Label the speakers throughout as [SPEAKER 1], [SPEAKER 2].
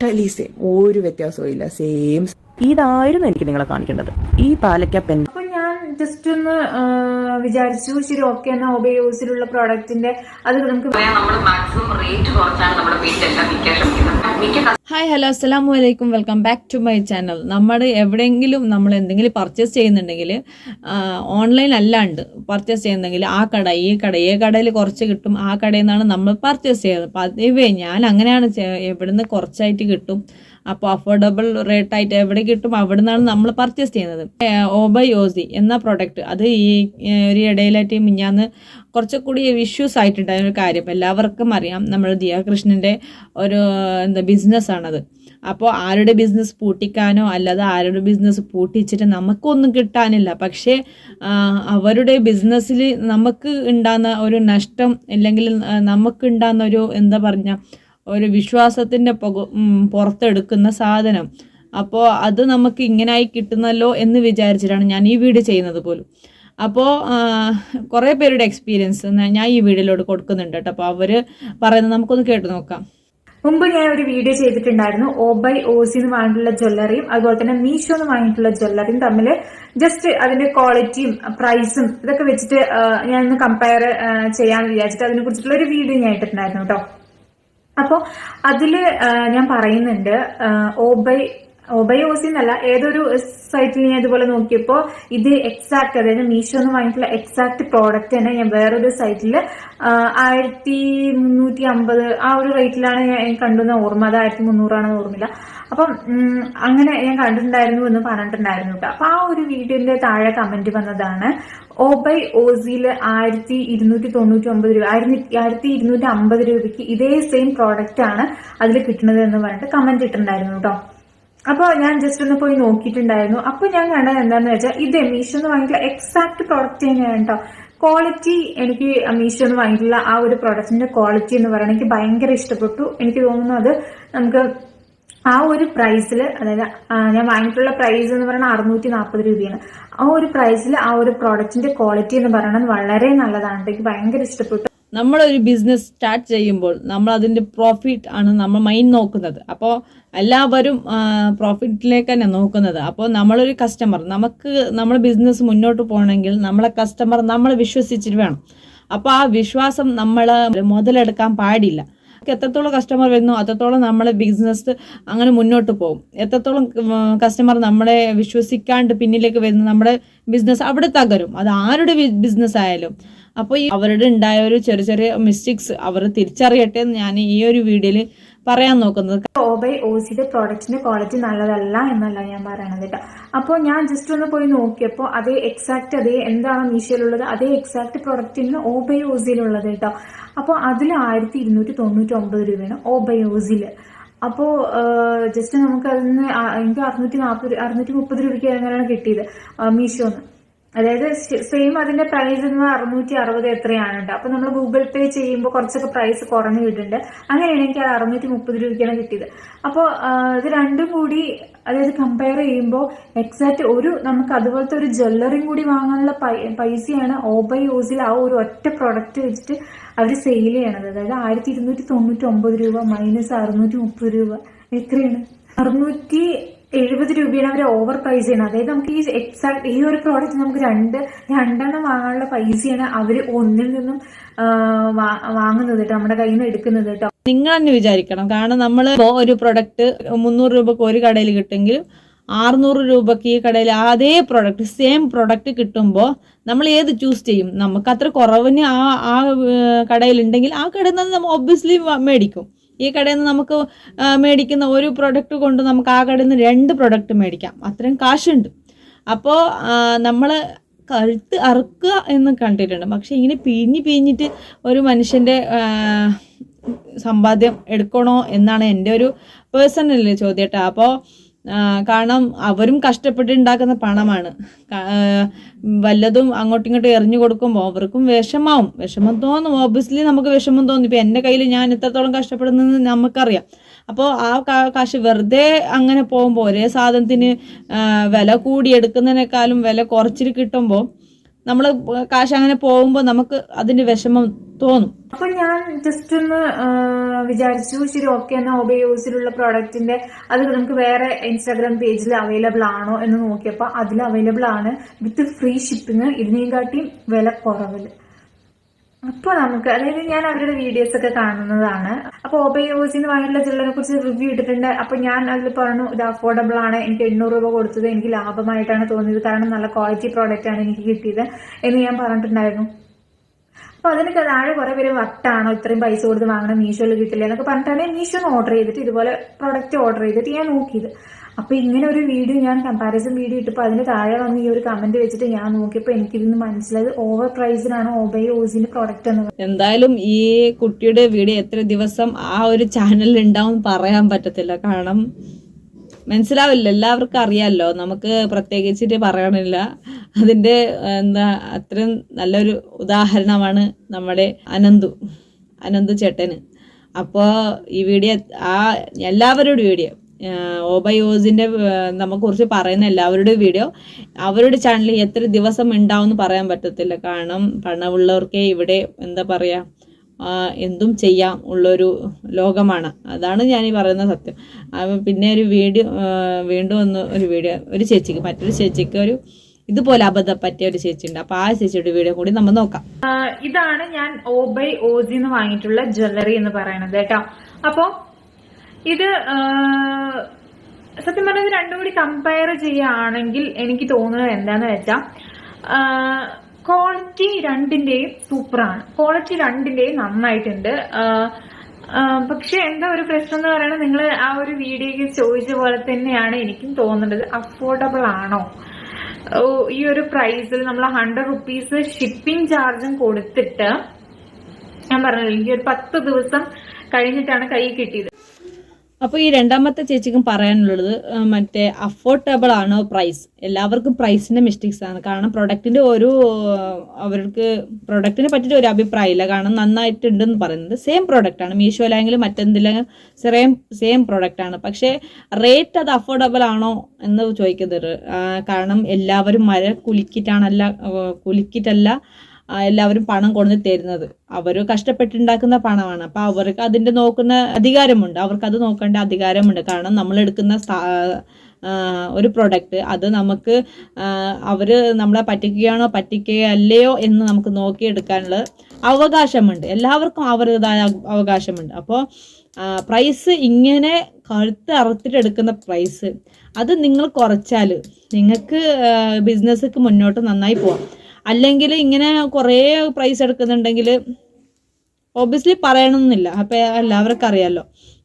[SPEAKER 1] Totally same ഒരു വ്യത്യാസവും ഇല്ല. സെയിം ഇതായിരുന്നു എനിക്ക് നിങ്ങളെ കാണിക്കേണ്ടത്. ഈ പാലക്ക പെൻ
[SPEAKER 2] അപ്പൊ ഞാൻ ജസ്റ്റ് ഒന്ന് വിചാരിച്ചു ശരി ഓക്കെ എന്നാ ഒബയോസിലുള്ള പ്രോഡക്റ്റിന്റെ അത് നമുക്ക്
[SPEAKER 3] നമ്മൾ മാക്സിമം റേറ്റ് കുറച്ചാണ് നമ്മുടെ എല്ലാം വിൽക്കാൻ ശ്രമിക്കുന്നത്. മിക്ക
[SPEAKER 4] ഹായ് ഹലോ അസ്സലാമു അലൈക്കും welcome back to my channel നമ്മൾ എവിടെയെങ്കിലും നമ്മൾ എന്തെങ്കിലും പർച്ചേസ് ചെയ്യുന്നുണ്ടെങ്കിൽ ഓൺലൈൻ അല്ലാണ്ട് പർച്ചേസ് ചെയ്യുന്നെങ്കിൽ ആ കട ഈ കട ഈ കടയിൽ കുറച്ച് കിട്ടും ആ കടയിൽ നിന്നാണ് നമ്മൾ പർച്ചേസ് ചെയ്യുന്നത്. പതിവേ ഞാൻ അങ്ങനെയാണ് എവിടെ എവിടുന്ന് കുറച്ചായിട്ട് കിട്ടും. അപ്പോൾ അഫോർഡബിൾ റേറ്റ് ആയിട്ട് എവിടെ കിട്ടും അവിടെ നിന്നാണ് നമ്മൾ പർച്ചേസ് ചെയ്യുന്നത്. ഓബൈ ഓസി എന്ന പ്രോഡക്റ്റ് അത് ഈ ഒരു ഇടയിലായിട്ട് മിഞ്ഞാന്ന് കുറച്ചുകൂടി ഇഷ്യൂസ് ആയിട്ടുണ്ടായ ഒരു കാര്യം. എല്ലാവർക്കും അറിയാം. നമ്മൾ ദിയാകൃഷ്ണന്റെ ഒരു എന്താ ബിസിനസ്സാണത് അപ്പോൾ ആരുടെ ബിസിനസ് പൂട്ടിക്കാനോ അല്ലാതെ ആരുടെ ബിസിനസ് പൂട്ടിച്ചിട്ട് നമുക്കൊന്നും കിട്ടാനില്ല. പക്ഷേ അവരുടെ ബിസിനസ്സിൽ നമുക്ക് ഉണ്ടാകുന്ന ഒരു നഷ്ടം അല്ലെങ്കിൽ നമുക്ക് ഉണ്ടാകുന്ന ഒരു എന്താ പറഞ്ഞ ഒരു വിശ്വാസത്തിന്റെ പുക പുറത്തെടുക്കുന്ന സാധനം. അപ്പോൾ അത് നമുക്ക് ഇങ്ങനായി കിട്ടുന്നല്ലോ എന്ന് വിചാരിച്ചിട്ടാണ് ഞാൻ ഈ വീട് ചെയ്യുന്നത് പോലും. അപ്പോൾ കുറേ പേരുടെ എക്സ്പീരിയൻസ് ഞാൻ ഈ വീഡിയോയിലോട്ട് കൊടുക്കുന്നുണ്ട് കേട്ടോ. അപ്പോൾ അവർ പറയുന്നത് നമുക്കൊന്ന് കേട്ടു നോക്കാം.
[SPEAKER 2] മുമ്പ് ഞാൻ ഒരു വീഡിയോ ചെയ്തിട്ടുണ്ടായിരുന്നു. ഓ ബൈ ഓസി സിന്ന് വാങ്ങിയിട്ടുള്ള ജ്വല്ലറിയും അതുപോലെ തന്നെ മീഷോ എന്ന് വാങ്ങിയിട്ടുള്ള ജ്വല്ലറിയും തമ്മിൽ ജസ്റ്റ് അതിന്റെ ക്വാളിറ്റിയും പ്രൈസും ഇതൊക്കെ വെച്ചിട്ട് ഞാൻ ഒന്ന് കമ്പയർ ചെയ്യാന്ന് വിചാരിച്ചിട്ട് അതിനെ കുറിച്ചിട്ടുള്ള ഒരു വീഡിയോ ഞാൻ ഇട്ടിട്ടുണ്ടായിരുന്നു കേട്ടോ അപ്പോൾ അതിൽ ഞാൻ പറയുന്നുണ്ട് ഓ ഓബൈ ഓസി എന്നല്ല ഏതൊരു സൈറ്റിൽ ഞാൻ ഇതുപോലെ നോക്കിയപ്പോൾ ഇത് എക്സാക്ട് അതായത് മീഷോ എന്ന് വാങ്ങിയിട്ടുള്ള എക്സാക്ട് പ്രോഡക്റ്റ് തന്നെ ഞാൻ വേറൊരു സൈറ്റിൽ ആയിരത്തി മുന്നൂറ്റി അമ്പത് ആ ഒരു റേറ്റിലാണ് ഞാൻ കണ്ടുന്ന ഓർമ്മ. അത് ആയിരത്തി മുന്നൂറാണെന്ന് ഓർമ്മയില്ല. അപ്പം അങ്ങനെ ഞാൻ കണ്ടിട്ടുണ്ടായിരുന്നു എന്ന് പറഞ്ഞിട്ടുണ്ടായിരുന്നു കേട്ടോ. അപ്പൊ ആ ഒരു വീഡിയോന്റെ താഴെ കമന്റ് വന്നതാണ് ഓബൈ ഓസിയിൽ ആയിരത്തി ഇരുന്നൂറ്റി തൊണ്ണൂറ്റി ഒമ്പത് രൂപ ആയിരത്തി ആയിരത്തി ഇരുന്നൂറ്റി അമ്പത് രൂപയ്ക്ക് ഇതേ സെയിം പ്രോഡക്റ്റ് ആണ് അതിൽ കിട്ടുന്നത് എന്ന് പറഞ്ഞിട്ട് കമന്റ് ഇട്ടിട്ടുണ്ടായിരുന്നു കേട്ടോ. അപ്പൊ ഞാൻ ജസ്റ്റ് ഒന്ന് പോയി നോക്കിയിട്ടുണ്ടായിരുന്നു. അപ്പൊ ഞാൻ കണ്ടത് എന്താന്ന് വെച്ചാൽ ഇത് മീഷോന്ന് വാങ്ങിയിട്ടുള്ള എക്സാക്ട് പ്രോഡക്റ്റ് തന്നെയാണ് കേട്ടോ. ക്വാളിറ്റി എനിക്ക് മീഷോന്ന് വാങ്ങിയിട്ടുള്ള ആ ഒരു പ്രോഡക്റ്റിന്റെ ക്വാളിറ്റി എന്ന് പറയുന്നത് എനിക്ക് ഭയങ്കര ഇഷ്ടപ്പെട്ടു. എനിക്ക് തോന്നുന്നു അത് നമുക്ക് ആ ഒരു പ്രൈസിൽ അതായത് ഞാൻ വാങ്ങിയിട്ടുള്ള പ്രൈസ് എന്ന് പറയുന്നത് അറുന്നൂറ്റി നാൽപ്പത് രൂപയാണ്. ആ ഒരു പ്രൈസിൽ ആ ഒരു പ്രോഡക്റ്റിന്റെ ക്വാളിറ്റി എന്ന് പറയുന്നത് വളരെ നല്ലതാണ്. എനിക്ക് ഭയങ്കര ഇഷ്ടപ്പെട്ടു.
[SPEAKER 4] നമ്മളൊരു ബിസിനസ് സ്റ്റാർട്ട് ചെയ്യുമ്പോൾ നമ്മൾ അതിന്റെ പ്രോഫിറ്റ് ആണ് നമ്മൾ മൈൻഡ് നോക്കുന്നത്. അപ്പോൾ എല്ലാവരും പ്രോഫിറ്റിലേക്ക് തന്നെ നോക്കുന്നത്. അപ്പോൾ നമ്മളൊരു കസ്റ്റമർ നമുക്ക് നമ്മൾ ബിസിനസ് മുന്നോട്ട് പോകണമെങ്കിൽ നമ്മളെ കസ്റ്റമർ നമ്മൾ വിശ്വസിച്ചിട്ട് വേണം. അപ്പോൾ ആ വിശ്വാസം നമ്മൾ മുതലെടുക്കാൻ പാടില്ല. എത്രത്തോളം കസ്റ്റമർ വരുന്നു അത്രത്തോളം നമ്മളെ ബിസിനസ് അങ്ങനെ മുന്നോട്ട് പോകും. എത്രത്തോളം കസ്റ്റമർ നമ്മളെ വിശ്വസിക്കാണ്ട് പിന്നിലേക്ക് വരുന്നു നമ്മുടെ ബിസിനസ് അവിടെ തകരും. അത് ആരുടെ ബിസിനസ് ആയാലും അപ്പോൾ ഈ അവരുടെ ഉണ്ടായ ഒരു ചെറിയ ചെറിയ മിസ്റ്റേക്സ് അവർ തിരിച്ചറിയട്ടെ എന്ന് ഞാൻ ഈ ഒരു വീഡിയോയിൽ പറയാൻ നോക്കുന്നത്.
[SPEAKER 2] ഓബൈ ഓസിയുടെ പ്രോഡക്റ്റിന്റെ ക്വാളിറ്റി നല്ലതല്ല എന്നല്ല ഞാൻ പറയണത് കേട്ടോ. അപ്പോൾ ഞാൻ ജസ്റ്റ് ഒന്ന് പോയി നോക്കിയപ്പോൾ അതേ എക്സാക്ട് അതേ എന്താണ് മീഷോയിലുള്ളത് അതേ എക്സാക്ട് പ്രോഡക്റ്റിന് ഓബൈ ഓസിയിലുള്ളത് കേട്ടോ. അപ്പോൾ അതിൽ ആയിരത്തി ഇരുന്നൂറ്റി തൊണ്ണൂറ്റി ഒമ്പത് രൂപയാണ് ഓബൈ ഓസിൽ അപ്പോൾ ജസ്റ്റ് നമുക്ക് അതിന് എനിക്ക് അറുന്നൂറ്റി നാൽപ്പത് അറുന്നൂറ്റി മുപ്പത് രൂപയ്ക്ക് എങ്ങനെയാണ് കിട്ടിയത്? മീഷോന്ന് അതായത് സെയിം അതിന്റെ പ്രൈസ് എന്ന് അറുന്നൂറ്റി അറുപത് എത്രയാണ് കേട്ടോ അപ്പൊ നമ്മൾ ഗൂഗിൾ പേ ചെയ്യുമ്പോൾ കുറച്ചൊക്കെ പ്രൈസ് കുറഞ്ഞു കിട്ടുന്നുണ്ട്. അങ്ങനെയാണ് എനിക്ക് അത് അറുന്നൂറ്റി മുപ്പത് രൂപയ്ക്കാണ് കിട്ടിയത്. അപ്പോൾ ഇത് രണ്ടും കൂടി അതായത് കമ്പയർ ചെയ്യുമ്പോൾ എക്സാക്ട് ഒരു നമുക്ക് അതുപോലത്തെ ഒരു ജ്വല്ലറിയും കൂടി വാങ്ങാനുള്ള പൈസയാണ് ഓബൈ യൂസിൽ ആ ഒരു ഒറ്റ പ്രൊഡക്റ്റ് വെച്ചിട്ട് അവർ സെയിൽ ചെയ്യണത്. അതായത് ആയിരത്തി ഇരുന്നൂറ്റി തൊണ്ണൂറ്റി ഒമ്പത് രൂപ മൈനസ് അറുന്നൂറ്റി മുപ്പത് രൂപ. എത്രയാണ്? അറുന്നൂറ്റി എഴുപത് രൂപയാണ് അവർ ഓവർ പ്രൈസ് ചെയ്യണം അതായത് നമുക്ക് ഈ എക്സാക്ട് ഈ ഒരു പ്രോഡക്റ്റ് നമുക്ക് രണ്ട് രണ്ടെണ്ണം വാങ്ങാനുള്ള പൈസയാണ് അവർ ഒന്നിൽ നിന്നും വാങ്ങുന്നത് കേട്ടോ നമ്മുടെ കയ്യിൽ നിന്ന് എടുക്കുന്നത് കേട്ടോ.
[SPEAKER 4] നിങ്ങൾ തന്നെ വിചാരിക്കണം. കാരണം നമ്മൾ ഒരു പ്രൊഡക്റ്റ് മുന്നൂറ് രൂപക്ക് ഒരു കടയിൽ കിട്ടുമെങ്കിൽ ആറുന്നൂറ് രൂപക്ക് ഈ കടയിൽ അതേ പ്രൊഡക്റ്റ് സെയിം പ്രൊഡക്റ്റ് കിട്ടുമ്പോൾ നമ്മൾ ഏത് ചൂസ് ചെയ്യും? നമുക്ക് അത്ര കുറവിന് ആ ആ കടയിൽ കടയിലുണ്ടെങ്കിൽ ആ കടയിൽ നിന്ന് നമ്മൾ ഒബ്വിയസ്ലി മേടിക്കും. ഈ കടയിൽ നിന്ന് നമുക്ക് മേടിക്കുന്ന ഒരു പ്രൊഡക്റ്റ് കൊണ്ട് നമുക്ക് ആ കടയിൽ നിന്ന് രണ്ട് പ്രൊഡക്റ്റ് മേടിക്കാം. അത്രയും കാശുണ്ട്. അപ്പോൾ നമ്മൾ കഴുത്ത് അറുക്കുക എന്ന് കണ്ടിട്ടുണ്ട്. പക്ഷെ ഇങ്ങനെ പിഞ്ഞ് പിഞ്ഞിട്ട് ഒരു മനുഷ്യന്റെ സമ്പാദ്യം എടുക്കണോ എന്നാണ് എന്റെ ഒരു പേഴ്സണൽ ചോദ്യം കേട്ടോ. അപ്പോൾ കാരണം അവരും കഷ്ടപ്പെട്ട് ഉണ്ടാക്കുന്ന പണമാണ് വല്ലതും അങ്ങോട്ടും ഇങ്ങോട്ടും എറിഞ്ഞു കൊടുക്കുമ്പോൾ അവർക്കും വിഷമാവും. വിഷമം തോന്നും ഓബിയസ്ലി നമുക്ക് വിഷമം തോന്നും. ഇപ്പം എന്റെ കയ്യിൽ ഞാൻ എത്രത്തോളം കഷ്ടപ്പെടുന്നെന്ന് നമുക്കറിയാം. അപ്പോൾ ആ കാശ് വെറുതെ അങ്ങനെ പോകുമ്പോൾ ഒരേ സാധനത്തിന് വില കൂടി എടുക്കുന്നതിനേക്കാളും വില കുറച്ചിട്ട് കിട്ടുമ്പോൾ നമ്മൾ കാശ് അങ്ങനെ പോകുമ്പോൾ നമുക്ക് അതിന്റെ വിഷമം തോന്നും.
[SPEAKER 2] അപ്പൊ ഞാൻ ജസ്റ്റ് ഒന്ന് വിചാരിച്ചു ശരി ഓക്കെ എന്നാ ഒബയോസിലുള്ള പ്രോഡക്റ്റിന്റെ അത് നമുക്ക് വേറെ ഇൻസ്റ്റാഗ്രാം പേജിൽ അവൈലബിൾ ആണോ എന്ന് നോക്കിയപ്പോ അതിൽ അവൈലബിൾ ആണ് വിത്ത് ഫ്രീ ഷിപ്പിംഗ് ഇതിനെയും കാട്ടിയും വില കുറവിൽ. അപ്പൊ നമുക്ക് അതായത് ഞാൻ അവരുടെ വീഡിയോസ് ഒക്കെ കാണുന്നതാണ്. അപ്പൊ ഓബയോസിന് വാങ്ങിയിട്ടുള്ള ജ്വല്ലറിനെ കുറിച്ച് റിവ്യൂ ഇട്ടിട്ടുണ്ട്. അപ്പൊ ഞാൻ അതിൽ പറഞ്ഞു ഇത് അഫോർഡബിൾ ആണ്. എനിക്ക് എണ്ണൂറ് രൂപ കൊടുത്തത്. എനിക്ക് ലാഭമായിട്ടാണ് തോന്നിയത്. കാരണം നല്ല ക്വാളിറ്റി പ്രോഡക്റ്റ് ആണ് എനിക്ക് കിട്ടിയത്. എന്ന് ഞാൻ പറഞ്ഞിട്ടുണ്ടായിരുന്നു. അപ്പൊ അതിനൊക്കെ താഴെ കുറെ പേര് വട്ടാണോ ഇത്രയും പൈസ കൊടുത്ത് വാങ്ങണം മീഷോയിൽ കിട്ടില്ല എന്നൊക്കെ പറഞ്ഞിട്ടാണ് മീഷോ ഓർഡർ ചെയ്തിട്ട് ഇതുപോലെ പ്രൊഡക്റ്റ് ഓർഡർ ചെയ്തിട്ട് ഞാൻ നോക്കിയത്. അപ്പൊ ഇങ്ങനെ ഒരു വീഡിയോ ഞാൻ കമ്പാരിസൺ വീഡിയോ ഇട്ടപ്പോൾ അതിന് താഴെ വന്ന് ഈ ഒരു കമന്റ് വെച്ചിട്ട് ഞാൻ നോക്കിയപ്പോൾ എനിക്കിതിന്ന് മനസ്സിലായത് ഓവർ പ്രൈസിനാണ് ഓബൈ ഓസിന്റെ പ്രോഡക്റ്റ് എന്ന്
[SPEAKER 4] എന്തായാലും ഈ കുട്ടിയുടെ വീഡിയോ എത്ര ദിവസം ആ ഒരു ചാനലിൽ ഉണ്ടാവും പറയാൻ പറ്റത്തില്ല. കാരണം മനസ്സിലാവില്ല എല്ലാവർക്കും അറിയാമല്ലോ നമുക്ക് പ്രത്യേകിച്ചിട്ട് പറയണില്ല അതിന്റെ എന്താ അത്രയും നല്ലൊരു ഉദാഹരണമാണ് നമ്മുടെ അനന്തു അനന്തു ചേട്ടന്. അപ്പോൾ ഈ വീഡിയോ ആ എല്ലാവരുടെ വീഡിയോ ഓബയോസിന്റെ നമുക്ക് കുറിച്ച് പറയുന്ന എല്ലാവരുടെ വീഡിയോ അവരുടെ ചാനലിൽ എത്ര ദിവസം ഉണ്ടാവും എന്ന് പറയാൻ പറ്റത്തില്ല. കാരണം പണമുള്ളവർക്കേ ഇവിടെ എന്താ പറയുക എന്തും ചെയ്യാം ഉള്ളൊരു ലോകമാണ്. അതാണ് ഞാൻ ഈ പറയുന്ന സത്യം. പിന്നെ ഒരു വീഡിയോ വീണ്ടും ഒന്ന് ഒരു വീഡിയോ ഒരു ചേച്ചിക്ക് മറ്റൊരു ചേച്ചിക്ക് ഒരു ഇതുപോലെ അബദ്ധം പറ്റിയ ഒരു ചേച്ചി ഉണ്ട് അപ്പൊ ആ ചേച്ചിയുടെ വീഡിയോ കൂടി നമ്മൾ നോക്കാം.
[SPEAKER 2] ഇതാണ് ഞാൻ ഓ ബൈ ഓസി എന്ന് വാങ്ങിയിട്ടുള്ള ജ്വല്ലറി എന്ന് പറയുന്നത് കേട്ടോ. അപ്പോ ഇത് സത്യം പറഞ്ഞത് രണ്ടും കൂടി കമ്പയർ ചെയ്യുകയാണെങ്കിൽ എനിക്ക് തോന്നുന്നത് എന്താന്ന് വെച്ചാൽ ക്വാളിറ്റി രണ്ടിന്റെയും സൂപ്പറാണ് ക്വാളിറ്റി രണ്ടിന്റെയും നന്നായിട്ടുണ്ട്. പക്ഷെ എന്താ ഒരു പ്രശ്നം എന്ന് പറയുന്നത് നിങ്ങൾ ആ ഒരു വീഡിയോയ്ക്ക് ചോദിച്ച പോലെ തന്നെയാണ് എനിക്കും തോന്നുന്നത്. അഫോർഡബിൾ ആണോ? ഈ ഒരു പ്രൈസിൽ നമ്മൾ ഹൺഡ്രഡ് റുപ്പീസ് ഷിപ്പിംഗ് ചാർജും കൊടുത്തിട്ട് ഞാൻ പറഞ്ഞില്ല ഈ ഒരു പത്ത് ദിവസം കഴിഞ്ഞിട്ടാണ് കൈ കിട്ടിയത്.
[SPEAKER 4] അപ്പോൾ ഈ രണ്ടാമത്തെ ചേച്ചിക്കും പറയാനുള്ളത് മറ്റേ അഫോർഡബിൾ ആണോ പ്രൈസ് എല്ലാവർക്കും പ്രൈസിന്റെ മിസ്റ്റേക്സ് ആണ്. കാരണം പ്രൊഡക്റ്റിന്റെ ഒരു അവർക്ക് പ്രൊഡക്റ്റിനെ പറ്റിയിട്ട് ഒരു അഭിപ്രായമില്ല. കാരണം നന്നായിട്ടുണ്ടെന്ന് പറയുന്നത് സെയിം പ്രൊഡക്റ്റ് ആണ്. മീഷോയിലാണെങ്കിലും മറ്റെന്തെങ്കിലും സെയിം സെയിം പ്രൊഡക്റ്റ് ആണ്. പക്ഷേ റേറ്റ് അത് അഫോർഡബിൾ ആണോ എന്ന് ചോദിക്കുന്നത് കാരണം എല്ലാവരും മര കുലുക്കിയിട്ടാണല്ല കുലുക്കിയിട്ടല്ല എല്ലാവരും പണം കൊണ്ടു തരുന്നത്. അവർ കഷ്ടപ്പെട്ടുണ്ടാക്കുന്ന പണമാണ്. അപ്പൊ അവർക്ക് അതിന്റെ നോക്കുന്ന അധികാരമുണ്ട്. അവർക്ക് അത് നോക്കേണ്ട അധികാരമുണ്ട്. കാരണം നമ്മൾ എടുക്കുന്ന ഒരു പ്രൊഡക്റ്റ് അത് നമുക്ക് അവർ നമ്മളെ പറ്റിക്കുകയാണോ പറ്റിക്കുകയല്ലയോ എന്ന് നമുക്ക് നോക്കിയെടുക്കാനുള്ള അവകാശമുണ്ട്. എല്ലാവർക്കും അവരുടേതായ അവകാശമുണ്ട്. അപ്പോൾ പ്രൈസ് ഇങ്ങനെ കഴുത്ത് അറുത്തിട്ടെടുക്കുന്ന പ്രൈസ് അത് നിങ്ങൾ കുറച്ചാൽ നിങ്ങൾക്ക് ബിസിനസ്സൊക്കെ മുന്നോട്ട് നന്നായി പോവാം. അല്ലെങ്കിൽ ഇങ്ങനെ കുറേ പ്രൈസ് എടുക്കുന്നുണ്ടെങ്കിൽ ഒബിയസ്ലി പറയണമെന്നില്ല അപ്പോൾ എല്ലാവർക്കും അറിയാമല്ലോ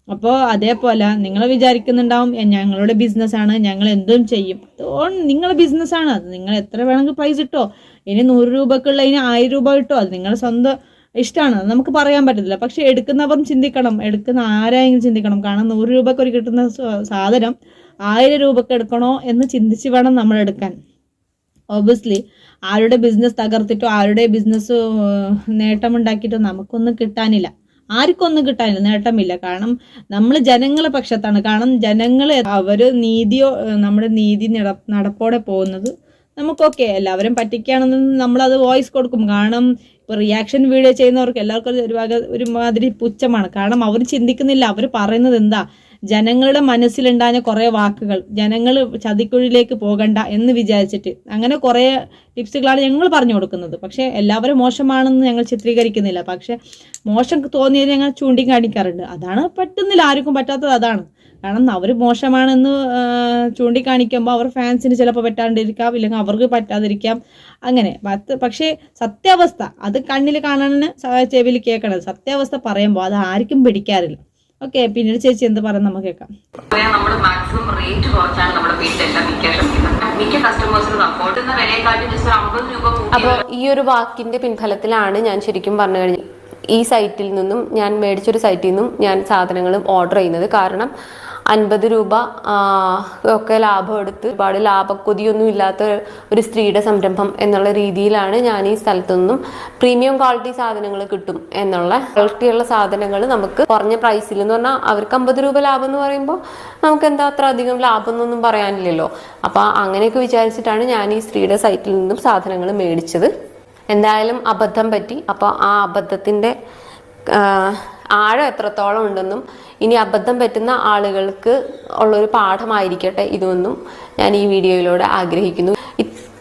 [SPEAKER 4] അപ്പോൾ അതേപോലെ നിങ്ങൾ വിചാരിക്കുന്നുണ്ടാവും ഞങ്ങളുടെ ബിസിനസ്സാണ് ഞങ്ങൾ എന്തും ചെയ്യും. അത് നിങ്ങളുടെ ബിസിനസ്സാണ് അത് നിങ്ങൾ എത്ര വേണമെങ്കിൽ പ്രൈസ് ഇട്ടോ? ഇനി നൂറ് രൂപക്കുള്ള ഇനി ആയിരം രൂപ കിട്ടോ? അത് നിങ്ങളുടെ സ്വന്തം ഇഷ്ടമാണ്. നമുക്ക് പറയാൻ പറ്റത്തില്ല. പക്ഷെ എടുക്കുന്നവർ ചിന്തിക്കണം. എടുക്കുന്ന ആരായെങ്കിലും ചിന്തിക്കണം. കാരണം നൂറ് രൂപക്ക് ഒരു കിട്ടുന്ന സാധനം ആയിരം രൂപക്ക് എടുക്കണോ എന്ന് ചിന്തിച്ച് വേണം നമ്മൾ എടുക്കാൻ ഓബിയസ്ലി ആരുടെ ബിസിനസ് തകർത്തിട്ടോ ആരുടെ ബിസിനസ് നേട്ടമുണ്ടാക്കിയിട്ടോ നമുക്കൊന്നും കിട്ടാനില്ല. ആർക്കൊന്നും കിട്ടാനില്ല നേട്ടമില്ല. കാരണം നമ്മൾ ജനങ്ങളെ പക്ഷത്താണ്. കാരണം ജനങ്ങൾ അവർ നീതിയോ നമ്മുടെ നീതി നട നടപ്പോടെ പോകുന്നത് നമുക്കൊക്കെ എല്ലാവരും പറ്റിക്കുകയാണെന്ന് നമ്മളത് വോയിസ് കൊടുക്കും. കാരണം ഇപ്പൊ റിയാക്ഷൻ വീഡിയോ ചെയ്യുന്നവർക്ക് എല്ലാവർക്കും ഒരു ഒരുമാതിരി പുച്ഛമാണ്. കാരണം അവർ ചിന്തിക്കുന്നില്ല. അവർ പറയുന്നത് എന്താ? ജനങ്ങളുടെ മനസ്സിലുണ്ടായ കുറേ വാക്കുകൾ ജനങ്ങൾ ചതിക്കുഴിയിലേക്ക് പോകണ്ട എന്ന് വിചാരിച്ചിട്ട് അങ്ങനെ കുറേ ടിപ്സുകളാണ് ഞങ്ങൾ പറഞ്ഞു കൊടുക്കുന്നത്. പക്ഷേ എല്ലാവരും മോശമാണെന്ന് ഞങ്ങൾ ചിത്രീകരിക്കുന്നില്ല. പക്ഷേ മോശം തോന്നിയത് ഞങ്ങൾ ചൂണ്ടിക്കാണിക്കാറുണ്ട്. അതാണ് പറ്റുന്നില്ല ആർക്കും പറ്റാത്തത് അതാണ്. കാരണം അവർ മോശമാണെന്ന് ചൂണ്ടിക്കാണിക്കുമ്പോൾ അവർ ഫാൻസിന് ചിലപ്പോൾ പറ്റാണ്ടിരിക്കാം ഇല്ലെങ്കിൽ അവർക്ക് പറ്റാതിരിക്കാം. അങ്ങനെ പത്ത് പക്ഷേ സത്യാവസ്ഥ അത് കണ്ണിൽ കാണാൻ ചെവിയിൽ കേൾക്കണത്. സത്യാവസ്ഥ പറയുമ്പോൾ അത് ആർക്കും പിടിക്കാറില്ല. ഓക്കെ പിന്നീട് ചേച്ചി എന്ത് പറയാൻ നമുക്ക് കേൾക്കാം.
[SPEAKER 3] നമ്മൾ മാക്സിമം റേറ്റ് കുറച്ചാണ് നമ്മുടെ പേരിലെല്ലാം വിൽക്കാൻ ശ്രമിക്കുന്നത് മിക്ക കസ്റ്റമേഴ്സിനും സപ്പോർട്ട് എന്ന വിലയെക്കാട്ടി ജസ്റ്റ് ഒരു അമ്പത് രൂപ
[SPEAKER 5] അപ്പോൾ ഈ ഒരു വാക്കിന്റെ പിൻഫലത്തിലാണ് ഞാൻ ശരിക്കും പറഞ്ഞു കഴിഞ്ഞാൽ ഈ സൈറ്റിൽ നിന്നും ഞാൻ മേടിച്ചൊരു സൈറ്റിൽ നിന്നും ഞാൻ സാധനങ്ങളും ഓർഡർ ചെയ്യുന്നത്. കാരണം അൻപത് രൂപ ഒക്കെ ലാഭം എടുത്ത് ഒരുപാട് ലാഭക്കൊതിയൊന്നും ഇല്ലാത്ത ഒരു സ്ത്രീയുടെ സംരംഭം എന്നുള്ള രീതിയിലാണ് ഞാൻ ഈ സ്ഥലത്തു നിന്നും പ്രീമിയം ക്വാളിറ്റി സാധനങ്ങൾ കിട്ടും എന്നുള്ള ക്വാളിറ്റിയുള്ള സാധനങ്ങൾ നമുക്ക് കുറഞ്ഞ പ്രൈസിൽ എന്ന് പറഞ്ഞാൽ അവർക്ക് അമ്പത് രൂപ ലാഭം എന്ന് പറയുമ്പോൾ നമുക്ക് എന്താ അത്ര അധികം ലാഭം എന്നൊന്നും പറയാനില്ലല്ലോ. അപ്പോൾ അങ്ങനെയൊക്കെ വിചാരിച്ചിട്ടാണ് ഞാൻ ഈ സ്ത്രീയുടെ സൈറ്റിൽ നിന്നും സാധനങ്ങൾ മേടിച്ചത്. എന്തായാലും അബദ്ധം പറ്റി. അപ്പോൾ ആ അബദ്ധത്തിന്റെ ആഴം എത്രത്തോളം ഉണ്ടെന്നും ഇനി അബദ്ധം പറ്റുന്ന ആളുകൾക്ക് ഉള്ളൊരു പാഠമായിരിക്കട്ടെ ഇതൊന്നും ഞാൻ ഈ വീഡിയോയിലൂടെ ആഗ്രഹിക്കുന്നു.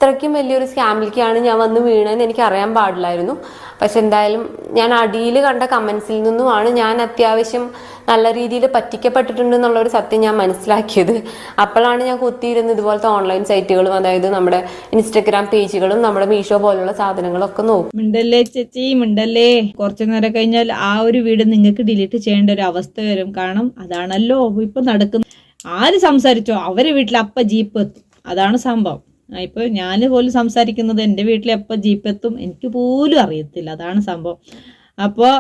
[SPEAKER 5] ഇത്രയ്ക്കും വലിയൊരു സ്കാമിലേക്കാണ് ഞാൻ വന്ന് വീണതെന്ന് എനിക്ക് അറിയാൻ പാടില്ലായിരുന്നു. പക്ഷെ എന്തായാലും ഞാൻ അടിയിൽ കണ്ട കമൻസിൽ നിന്നുമാണ് ഞാൻ അത്യാവശ്യം നല്ല രീതിയിൽ പറ്റിക്കപ്പെട്ടിട്ടുണ്ട് എന്നുള്ള ഒരു സത്യം ഞാൻ മനസ്സിലാക്കിയത്. അപ്പോഴാണ് ഞാൻ കുത്തിയിരുന്ന് ഇതുപോലത്തെ ഓൺലൈൻ സൈറ്റുകളും അതായത് നമ്മുടെ ഇൻസ്റ്റഗ്രാം പേജുകളും നമ്മുടെ മീഷോ പോലുള്ള സാധനങ്ങളും ഒക്കെ നോക്കും.
[SPEAKER 4] മിണ്ടല്ലേ ചേച്ചി? മിണ്ടല്ലേ? കുറച്ചു നേരം കഴിഞ്ഞാൽ ആ ഒരു വീട് നിങ്ങൾക്ക് ഡിലീറ്റ് ചെയ്യേണ്ട ഒരു അവസ്ഥ വരും. കാരണം അതാണല്ലോ ഇപ്പൊ നടക്കുന്നത്. ആര് സംസാരിച്ചോ? അവരെ വീട്ടിൽ അപ്പ ജീപ്പ് എത്തും. അതാണ് സംഭവം. ആ, ഇപ്പൊ ഞാൻ പോലും സംസാരിക്കുന്നത് എന്റെ വീട്ടിൽ എപ്പോൾ ജീപ്പ് എത്തും എനിക്ക് പോലും അറിയത്തില്ല. അതാണ് സംഭവം. അപ്പോൾ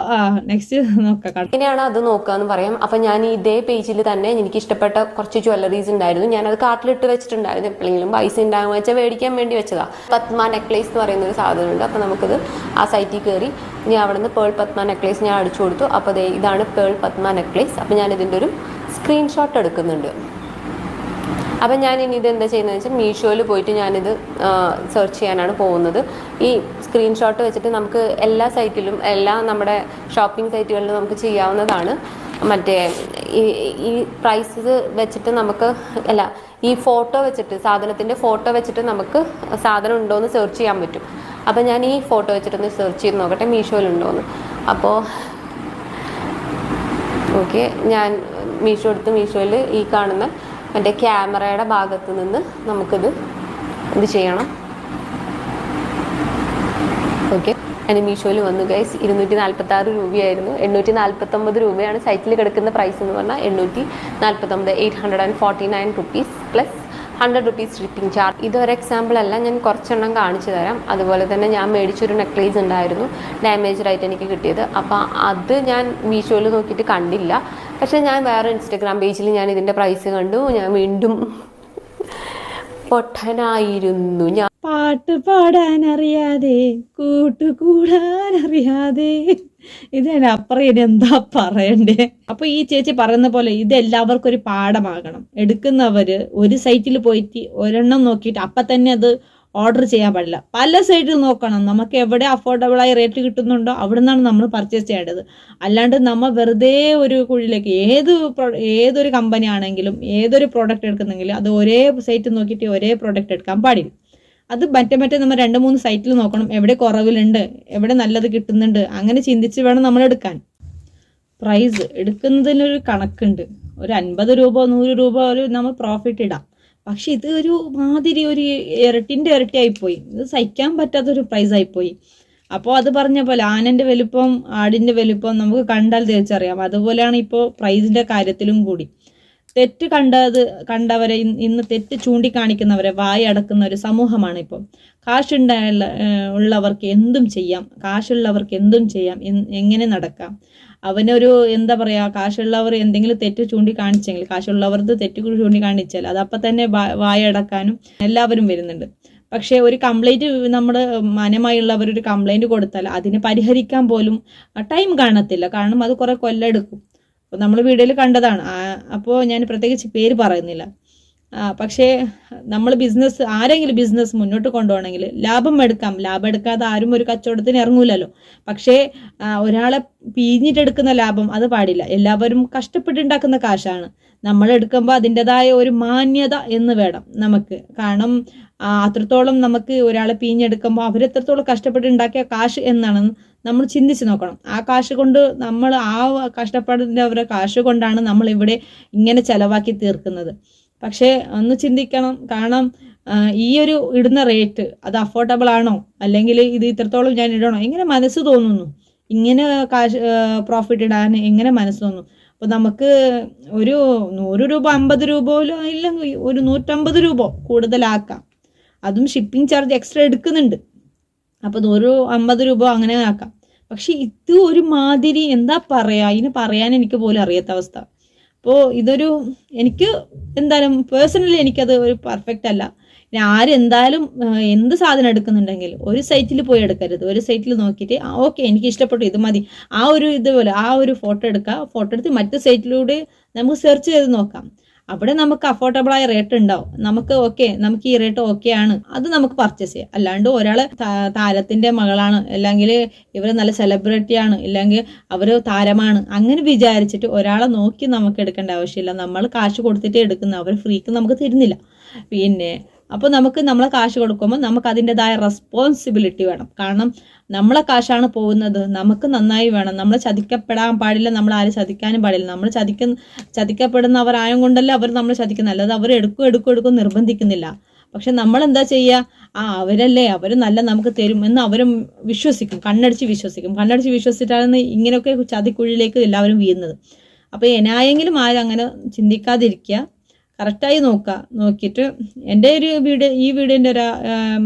[SPEAKER 4] നെക്സ്റ്റ് നോക്കാം
[SPEAKER 5] എങ്ങനെയാണ് അത് നോക്കാന്ന് പറയാം. അപ്പൊ ഞാൻ ഇതേ പേജിൽ തന്നെ എനിക്ക് ഇഷ്ടപ്പെട്ട കുറച്ച് ജ്വല്ലറീസ് ഉണ്ടായിരുന്നു. ഞാൻ അത് കാട്ടിലിട്ട് വെച്ചിട്ടുണ്ടായിരുന്നു. എപ്പോഴെങ്കിലും പൈസ ഉണ്ടാകുമെന്ന് വെച്ചാൽ മേടിക്കാൻ വേണ്ടി വെച്ചതാ. പത്മ നെക്ലേസ് എന്ന് പറയുന്ന ഒരു സാധനമുണ്ട്. അപ്പൊ നമുക്കത് ആ സൈറ്റിൽ കയറി ഇനി അവിടെ നിന്ന് പേൾ പത്മ നെക്ലേസ് ഞാൻ അടിച്ചു കൊടുത്തു. അപ്പോൾ ഇതാണ് പേൾ പത്മ നെക്ലേസ് അപ്പൊ ഞാൻ ഇതിന്റെ ഒരു സ്ക്രീൻഷോട്ട് എടുക്കുന്നുണ്ട്. അപ്പം ഞാൻ ഇനി ഇത് എന്താ ചെയ്യുന്നത് വെച്ചാൽ മീഷോയിൽ പോയിട്ട് ഞാനിത് സെർച്ച് ചെയ്യാനാണ് പോകുന്നത്. ഈ സ്ക്രീൻഷോട്ട് വെച്ചിട്ട് നമുക്ക് എല്ലാ സൈറ്റിലും എല്ലാ നമ്മുടെ ഷോപ്പിംഗ് സൈറ്റുകളിലും നമുക്ക് ചെയ്യാവുന്നതാണ്. മറ്റേ ഈ ഈ പ്രൈസസ് വെച്ചിട്ട് നമുക്ക് അല്ല ഈ ഫോട്ടോ വെച്ചിട്ട് സാധനത്തിന്റെ ഫോട്ടോ വെച്ചിട്ട് നമുക്ക് സാധനം ഉണ്ടോ എന്ന് സെർച്ച് ചെയ്യാൻ പറ്റും. അപ്പോൾ ഞാൻ ഈ ഫോട്ടോ വെച്ചിട്ടൊന്ന് സെർച്ച് ചെയ്ത് നോക്കട്ടെ മീഷോയിലുണ്ടോ എന്ന് അപ്പോൾ ഓക്കെ ഞാൻ മീഷോ എടുത്ത് മീഷോയിൽ ഈ കാണുന്ന മറ്റേ ക്യാമറയുടെ ഭാഗത്ത് നിന്ന് നമുക്കിത് ഇത് ചെയ്യണം. ഓക്കെ ഞാൻ മീഷോയിൽ വന്നു ഗൈസ് ഇരുന്നൂറ്റി നാൽപ്പത്തി ആറ് രൂപയായിരുന്നു. എണ്ണൂറ്റി നാൽപ്പത്തൊമ്പത് രൂപയാണ് സൈറ്റിൽ കിടക്കുന്ന പ്രൈസ് എന്ന് പറഞ്ഞാൽ എണ്ണൂറ്റി നാൽപ്പത്തൊമ്പത് eight hundred and forty nine rupees plus hundred rupees shipping charge ഇതൊരു എക്സാമ്പിൾ അല്ല ഞാൻ കുറച്ചെണ്ണം കാണിച്ചു തരാം. അതുപോലെ തന്നെ ഞാൻ മേടിച്ചൊരു നെക്ലേസ് ഉണ്ടായിരുന്നു ഡാമേജ്ഡ് ആയിട്ട് എനിക്ക് കിട്ടിയത്. അപ്പോൾ അത് ഞാൻ മീഷോയിൽ നോക്കിയിട്ട് കണ്ടില്ല. പക്ഷേ ഞാൻ വേറെ ഇൻസ്റ്റഗ്രാം പേജിൽ ഞാൻ ഇതിന്റെ പ്രൈസ് കണ്ടു. ഞാൻ വീണ്ടും പൊട്ടനായിരുന്നു. ഞാൻ
[SPEAKER 4] പാട്ട് പാടാൻ അറിയാതെ കൂട്ടുകൂടാൻ അറിയാതെ ഇതാണ് അപ്പുറം എന്താ പറയണ്ടേ? അപ്പൊ ഈ ചേച്ചി പറയുന്ന പോലെ ഇത് എല്ലാവർക്കും ഒരു പാഠമാകണം. എടുക്കുന്നവര് ഒരു സൈറ്റിൽ പോയിട്ട് ഒരെണ്ണം നോക്കിയിട്ട് അപ്പൊ തന്നെ അത് ഓർഡർ ചെയ്യാൻ പാടില്ല. പല സൈഡിൽ നോക്കണം. നമുക്ക് എവിടെ അഫോർഡബിൾ ആയി റേറ്റ് കിട്ടുന്നുണ്ടോ അവിടെ നിന്നാണ് നമ്മൾ പർച്ചേസ് ചെയ്യേണ്ടത്. അല്ലാണ്ട് നമ്മൾ വെറുതെ ഒരു കുഴിയിലേക്ക് ഏത് ഏതൊരു കമ്പനി ആണെങ്കിലും ഏതൊരു പ്രോഡക്റ്റ് എടുക്കുന്നെങ്കിലും അത് ഒരേ സൈറ്റ് നോക്കിയിട്ട് ഒരേ പ്രോഡക്റ്റ് എടുക്കാൻ പാടില്ല. അത് മറ്റേ മറ്റേ നമ്മൾ രണ്ട് മൂന്ന് സൈറ്റിൽ നോക്കണം. എവിടെ കുറവിലുണ്ട് എവിടെ നല്ലത് കിട്ടുന്നുണ്ട് അങ്ങനെ ചിന്തിച്ച് വേണം നമ്മൾ എടുക്കാൻ. പ്രൈസ് എടുക്കുന്നതിനൊരു കണക്കുണ്ട്. ഒരു അൻപത് രൂപ നൂറ് രൂപ ഒരു നമ്മൾ പ്രോഫിറ്റ് ഇടാം. പക്ഷെ ഇത് ഒരു മാതിരി ഒരു ഇരട്ടിന്റെ ഇരട്ടിയായിപ്പോയി ഇത് സഹിക്കാൻ പറ്റാത്തൊരു പ്രൈസ് ആയിപ്പോയി. അപ്പോൾ അത് പറഞ്ഞ പോലെ ആനന്റെ വലുപ്പം ആടിന്റെ വലുപ്പം നമുക്ക് കണ്ടാൽ തിരിച്ചറിയാം. അതുപോലെയാണ് ഇപ്പോൾ പ്രൈസിന്റെ കാര്യത്തിലും കൂടി. തെറ്റ് കണ്ടത് കണ്ടവരെ ഇന്ന് ഇന്ന് തെറ്റ് ചൂണ്ടിക്കാണിക്കുന്നവരെ വായി അടക്കുന്ന ഒരു സമൂഹമാണ് ഇപ്പോൾ കാശുണ്ടായ ഉള്ളവർക്ക് എന്തും ചെയ്യാം. കാശുള്ളവർക്ക് എന്തും ചെയ്യാം. എങ്ങനെ നടക്കാം? അവനൊരു എന്താ പറയാ കാശുള്ളവർ എന്തെങ്കിലും തെറ്റ് ചൂണ്ടിക്കാണിച്ചെങ്കിൽ കാശുള്ളവർക്ക് തെറ്റ് ചൂണ്ടിക്കാണിച്ചാൽ അത് അപ്പം തന്നെ വായ വായടക്കാനും എല്ലാവരും വരുന്നുണ്ട്. പക്ഷേ ഒരു കംപ്ലൈന്റ് നമ്മുടെ മാന്യമായുള്ളവർ ഒരു കംപ്ലൈന്റ് കൊടുത്താൽ അതിനെ പരിഹരിക്കാൻ പോലും ടൈം കാണത്തില്ല. കാരണം അത് കുറെ കൊല്ലെടുക്കും. അപ്പോൾ നമ്മൾ വീഡിയോയിൽ കണ്ടതാണ്. അപ്പോൾ ഞാൻ പ്രത്യേകിച്ച് പേര് പറയുന്നില്ല. പക്ഷേ നമ്മൾ ബിസിനസ് ആരെങ്കിലും ബിസിനസ് മുന്നോട്ട് കൊണ്ടുപോകണമെങ്കിൽ ലാഭം എടുക്കാം. ലാഭം എടുക്കാതെ ആരും ഒരു കച്ചവടത്തിന് ഇറങ്ങൂലല്ലോ. പക്ഷേ ഒരാളെ പീഞ്ഞിട്ടെടുക്കുന്ന ലാഭം അത് പാടില്ല. എല്ലാവരും കഷ്ടപ്പെട്ടുണ്ടാക്കുന്ന കാശാണ്. നമ്മൾ എടുക്കുമ്പോൾ അതിന്റെതായ ഒരു മാന്യത എന്ന് വേണം നമുക്ക്. കാരണം അത്രത്തോളം നമുക്ക് ഒരാളെ പിഴിഞ്ഞെടുക്കുമ്പോൾ അവരെത്രത്തോളം കഷ്ടപ്പെട്ടുണ്ടാക്കിയ കാശ് എന്നാണ് നമ്മൾ ചിന്തിച്ച് നോക്കണം. ആ കാശ് കൊണ്ട് നമ്മൾ ആ കഷ്ടപ്പെടുന്നവരുടെ കാശ് കൊണ്ടാണ് നമ്മൾ ഇവിടെ ഇങ്ങനെ ചെലവാക്കി തീർക്കുന്നത്. പക്ഷേ ഒന്ന് ചിന്തിക്കണം. കാരണം ഈ ഒരു ഇടുന്ന റേറ്റ് അത് അഫോർഡബിൾ ആണോ? അല്ലെങ്കിൽ ഇത് ഇത്രത്തോളം ഞാൻ ഇടണോ? എങ്ങനെ മനസ്സ് തോന്നുന്നു. ഇങ്ങനെ കാശ് പ്രോഫിറ്റ് ഇടാൻ എങ്ങനെ മനസ്സ് തോന്നുന്നു. അപ്പോൾ നമുക്ക് ഒരു നൂറ് രൂപ അമ്പത് രൂപ ഇല്ലെങ്കിൽ ഒരു നൂറ്റമ്പത് രൂപ കൂടുതലാക്കാം. അതും ഷിപ്പിംഗ് ചാർജ് എക്സ്ട്രാ എടുക്കുന്നുണ്ട്. അപ്പോൾ നൂറ് അമ്പത് രൂപ അങ്ങനെ ആക്കാം. പക്ഷെ ഇത് ഒരു മാതിരി എന്താ പറയാ? അതിന് പറയാൻ എനിക്ക് പോലും അറിയാത്ത അവസ്ഥ. അപ്പോൾ ഇതൊരു എനിക്ക് എന്തായാലും പേഴ്സണലി എനിക്കത് ഒരു പെർഫെക്റ്റ് അല്ല. ഇനി ആരെന്തായാലും എന്ത് സാധനം എടുക്കുന്നുണ്ടെങ്കിൽ ഒരു സൈറ്റിൽ പോയി എടുക്കരുത്. ഒരു സൈറ്റിൽ നോക്കിയിട്ട് ഓക്കെ എനിക്ക് ഇഷ്ടപ്പെട്ടു ഇത് മതി. ആ ഒരു ഇതുപോലെ ആ ഒരു ഫോട്ടോ എടുക്കുക ഫോട്ടോ എടുത്ത് മറ്റു സൈറ്റിലൂടെ നമുക്ക് സെർച്ച് ചെയ്ത് നോക്കാം. അവിടെ നമുക്ക് അഫോർഡബിൾ ആയ റേറ്റ് ഉണ്ടാവും. നമുക്ക് ഓക്കെ നമുക്ക് ഈ റേറ്റ് ഓക്കെ ആണ്. അത് നമുക്ക് പർച്ചേസ് ചെയ്യാം. അല്ലാണ്ട് ഒരാൾ താരത്തിന്റെ മകളാണ് അല്ലെങ്കിൽ ഇവർ നല്ല സെലിബ്രിറ്റി ആണ് ഇല്ലെങ്കിൽ അവർ താരമാണ് അങ്ങനെ വിചാരിച്ചിട്ട് ഒരാളെ നോക്കി നമുക്ക് എടുക്കേണ്ട ആവശ്യമില്ല. നമ്മൾ കാശ് കൊടുത്തിട്ട് എടുക്കുന്ന അവർ ഫ്രീക്ക് നമുക്ക് തരുന്നില്ല. പിന്നെ അപ്പോൾ നമുക്ക് നമ്മളെ കാശ് കൊടുക്കുമ്പോൾ നമുക്ക് അതിന്റെതായ റെസ്പോൺസിബിലിറ്റി വേണം. കാരണം നമ്മളെ കാശാണ് പോകുന്നത്. നമുക്ക് നന്നായി വേണം. നമ്മൾ ചതിക്കപ്പെടാൻ പാടില്ല നമ്മൾ ആരും ചതിക്കാനും പാടില്ല. നമ്മൾ ചതിക്കുന്ന ചതിക്കപ്പെടുന്നവരായം കൊണ്ടല്ല അവർ നമ്മൾ ചതിക്കുന്നത്. അല്ലാതെ അവർ എടുക്കും എടുക്കും എടുക്കും നിർബന്ധിക്കുന്നില്ല. പക്ഷെ നമ്മൾ എന്താ ചെയ്യുക ആ അവരല്ലേ അവർ നല്ല നമുക്ക് തരും എന്ന് അവരും വിശ്വസിക്കും. കണ്ണടിച്ച് വിശ്വസിക്കും. കണ്ണടിച്ച് വിശ്വസിച്ചിട്ടാണ് ഇങ്ങനെയൊക്കെ ചതിക്കുഴിയിലേക്ക് എല്ലാവരും വീഴുന്നത്. അപ്പോൾ എനായെങ്കിലും ആരും അങ്ങനെ ചിന്തിക്കാതിരിക്കുക. കറക്റ്റായി നോക്കുക നോക്കിയിട്ട് എന്റെ ഒരു വീഡിയോ ഈ വീഡിയോന്റെ ഒരു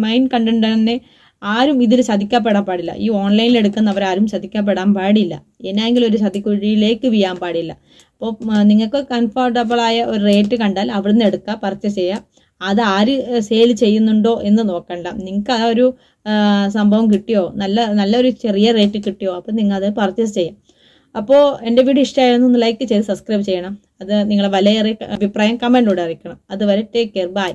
[SPEAKER 4] മൈൻ കണ്ടന്റ് തന്നെ ആരും ഇതിൽ ചതിക്കപ്പെടാൻ പാടില്ല. ഈ ഓൺലൈനിൽ എടുക്കുന്നവരാരും ചതിക്കപ്പെടാൻ പാടില്ല. എന്നെങ്കിലും ഒരു ചതിക്കുഴിയിലേക്ക് വീയാൻ പാടില്ല. അപ്പോൾ നിങ്ങൾക്ക് കംഫർട്ടബിളായ ഒരു റേറ്റ് കണ്ടാൽ അവിടുന്ന് എടുക്കുക പർച്ചേസ് ചെയ്യുക അത് ആര് സെയിൽ ചെയ്യുന്നുണ്ടോ എന്ന് നോക്കണ്ട. നിങ്ങൾക്ക് ആ ഒരു സംഭവം കിട്ടിയോ? നല്ല നല്ലൊരു ചെറിയ റേറ്റ് കിട്ടിയോ? അപ്പം നിങ്ങൾ അത് പർച്ചേസ് ചെയ്യാം. അപ്പോൾ എന്റെ വീഡിയോ ഇഷ്ടമായിരുന്നു ഒന്ന് ലൈക്ക് ചെയ്ത് സബ്സ്ക്രൈബ് ചെയ്യണം. അത് നിങ്ങളെ വിലയേറിയ അഭിപ്രായം കമന്റിലൂടെ അറിയിക്കണം. അതുവരെ ടേക്ക് കെയർ ബൈ